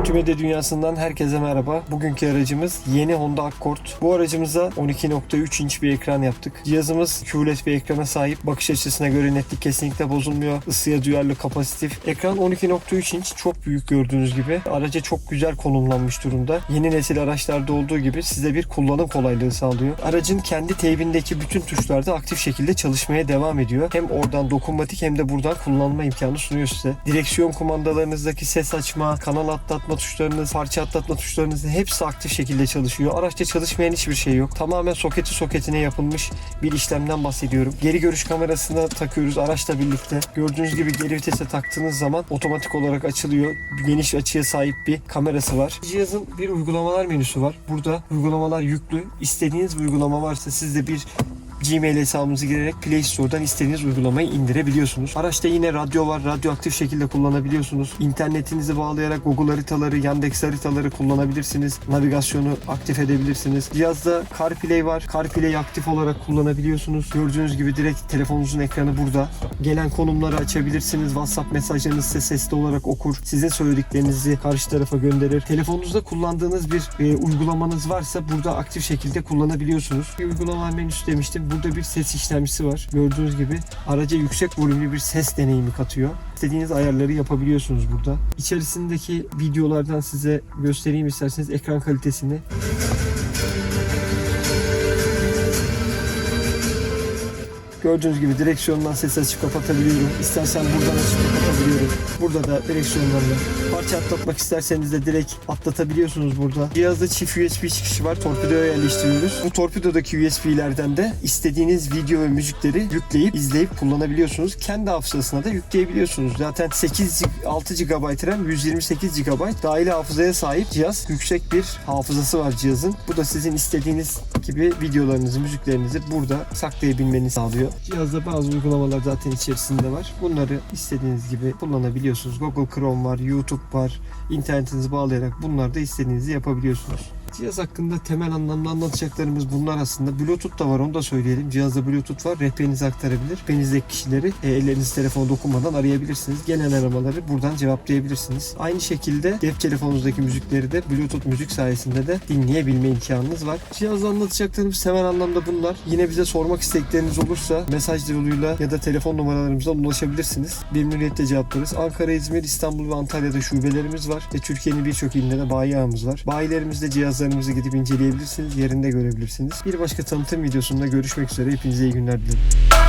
Multimedya dünyasından herkese merhaba. Bugünkü aracımız yeni Honda Accord. Bu aracımıza 12.3 inç bir ekran yaptık. Cihazımız QLED bir ekrana sahip. Bakış açısına göre netlik kesinlikle bozulmuyor. Isıya duyarlı kapasitif. Ekran 12.3 inç çok büyük gördüğünüz gibi. Araca çok güzel konumlanmış durumda. Yeni nesil araçlarda olduğu gibi size bir kullanım kolaylığı sağlıyor. Aracın kendi teybindeki bütün tuşlarda aktif şekilde çalışmaya devam ediyor. Hem oradan dokunmatik hem de buradan kullanma imkanı sunuyor size. Direksiyon kumandalarınızdaki ses açma, kanal atlatma tuşlarınız, parça atlatma tuşlarınız hepsi aktif şekilde çalışıyor. Araçta çalışmayan hiçbir şey yok. Tamamen soketi soketine yapılmış bir işlemden bahsediyorum. Geri görüş kamerasına takıyoruz araçla birlikte. Gördüğünüz gibi geri vitese taktığınız zaman otomatik olarak açılıyor. Geniş açıya sahip bir kamerası var. Cihazın bir uygulamalar menüsü var. Burada uygulamalar yüklü. İstediğiniz bir uygulama varsa siz de bir Gmail hesabınızı girerek Play Store'dan istediğiniz uygulamayı indirebiliyorsunuz. Araçta yine radyo var. Radyoaktif şekilde kullanabiliyorsunuz. İnternetinizi bağlayarak Google haritaları, Yandex haritaları kullanabilirsiniz. Navigasyonu aktif edebilirsiniz. Cihazda CarPlay var. CarPlay'i aktif olarak kullanabiliyorsunuz. Gördüğünüz gibi direkt telefonunuzun ekranı burada. Gelen konumları açabilirsiniz. WhatsApp mesajlarınızı size sesli olarak okur. Sizin söylediklerinizi karşı tarafa gönderir. Telefonunuzda kullandığınız bir e, uygulamanız varsa burada aktif şekilde kullanabiliyorsunuz. Bir uygulama menüsü demiştim. Burada bir ses işlemcisi var. Gördüğünüz gibi araca yüksek volümlü bir ses deneyimi katıyor. İstediğiniz ayarları yapabiliyorsunuz burada. İçerisindeki videolardan size göstereyim isterseniz ekran kalitesini. Gördüğünüz gibi direksiyondan ses açıp kapatabiliyorum. İstersen buradan açıp kapatabiliyorum. Burada da direksiyonlarla. Parça atlatmak isterseniz de direkt atlatabiliyorsunuz burada. Cihazda çift USB çıkışı var. Torpidoya yerleştiriyoruz. Bu torpidodaki USB'lerden de istediğiniz video ve müzikleri yükleyip izleyip kullanabiliyorsunuz. Kendi hafızasına da yükleyebiliyorsunuz. Zaten 8 6 GB RAM 128 GB dahili hafızaya sahip cihaz. Yüksek bir hafızası var cihazın. Bu da sizin istediğiniz gibi videolarınızı, müziklerinizi burada saklayabilmenizi sağlıyor. Cihazda bazı uygulamalar zaten içerisinde var. Bunları istediğiniz gibi kullanabiliyorsunuz. Google Chrome var, YouTube var. İnternetinizi bağlayarak bunlar da istediğinizi yapabiliyorsunuz. Cihaz hakkında temel anlamda anlatacaklarımız bunlar aslında. Bluetooth da var onu da söyleyelim. Cihazda Bluetooth var. Rehberinizi aktarabilir. Rehberinizdeki kişileri e, elleriniz telefona dokunmadan arayabilirsiniz. Gelen aramaları buradan cevaplayabilirsiniz. Aynı şekilde cep telefonunuzdaki müzikleri de Bluetooth müzik sayesinde de dinleyebilme imkanınız var. Cihazda anlatacaklarımız temel anlamda bunlar. Yine bize sormak istedikleriniz olursa mesaj yoluyla ya da telefon numaralarımızdan ulaşabilirsiniz. Memnuniyetle cevaplarız. Ankara, İzmir, İstanbul ve Antalya'da şubelerimiz var ve Türkiye'nin birçok ilinde de bayi ağımız var. Bayilerimizde cihazlarımızı gidip inceleyebilirsiniz, yerinde görebilirsiniz. Bir başka tanıtım videosunda görüşmek üzere. Hepinize iyi günler dilerim.